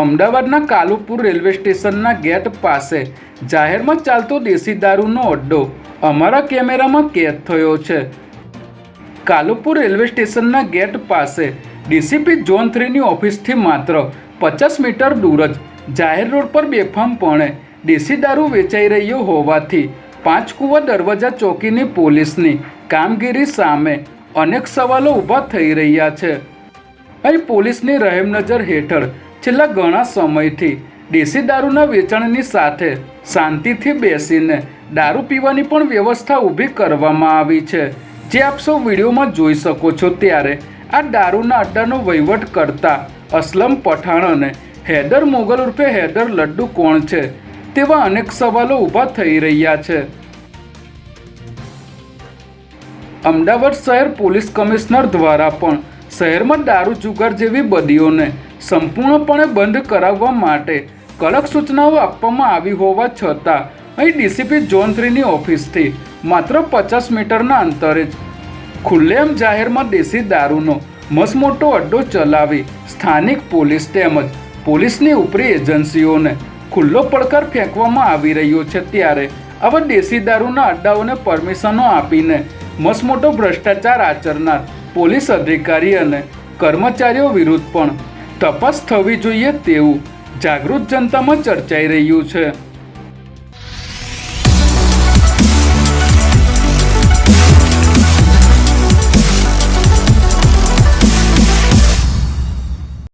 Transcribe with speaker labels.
Speaker 1: અમદાવાદના કાલુપુર રેલવે સ્ટેશનના ગેટ પાસે. જાહેરમાં ચાલતો દેશી દારૂનો અડ્ડો. અમારા કેમેરામાં કેદ થયો છે. કાલુપુર રેલવે સ્ટેશનના ગેટ પાસે. ડીસીપી ઝોન થ્રીની ઓફિસથી માત્ર પચાસ મીટર દૂર જ જાહેર રોડ પર બેફામપણે દેશી દારૂ વેચાઈ રહ્યો હોવાથી પાંચ કુવા દરવાજા ચોકીની પોલીસની કામગીરી સામે અનેક સવાલો ઊભા થઈ રહ્યા છે. અહીં પોલીસની રહેમનજર હેઠળ છેલ્લા ઘણા સમયથી દેશી દારૂના વેચાણની સાથે શાંતિથી બેસીને દારૂ પીવાની પણ વ્યવસ્થા ઊભી કરવામાં આવી છે. જે આપ સૌ વિડીયોમાં જોઈ શકો છો ત્યારે આ દારૂના અડ્ડાનો વહીવટ કરતા અસલમ પઠાણ અને હૈદર મોગલ ઉર્ફે હૈદર લડ્ડુ કોણ છે તેવા અનેક સવાલો ઊભા થઈ રહ્યા છે. અમદાવાદ શહેર પોલીસ કમિશનર દ્વારા પણ શહેરમાં દારૂ જુગાર જેવી બદીઓને સંપૂર્ણપણે બંધ કરાવવા માટે કડક સૂચનાઓ આપવામાં આવી હોવા છતાં અહીં ડીસીપી ઝોન થ્રીની ઓફિસથી માત્ર પચાસ મીટરના અંતરે જ ખુલ્લેમ જાહેરમાં દેશી દારૂનો મસમોટો અડ્ડો ચલાવી સ્થાનિક પોલીસ તેમજ પોલીસની ઉપરી એજન્સીઓને ખુલ્લો પડકાર ફેંકવામાં આવી રહ્યો છે ત્યારે આવા દેશી દારૂના અડ્ડાઓને પરમિશનો આપીને મસમોટો ભ્રષ્ટાચાર આચરનાર પોલીસ અધિકારી અને કર્મચારીઓ વિરુદ્ધ પણ તપાસ થવી જોઈએ તેવું જાગૃત જનતામાં ચર્ચાઈ રહ્યું છે.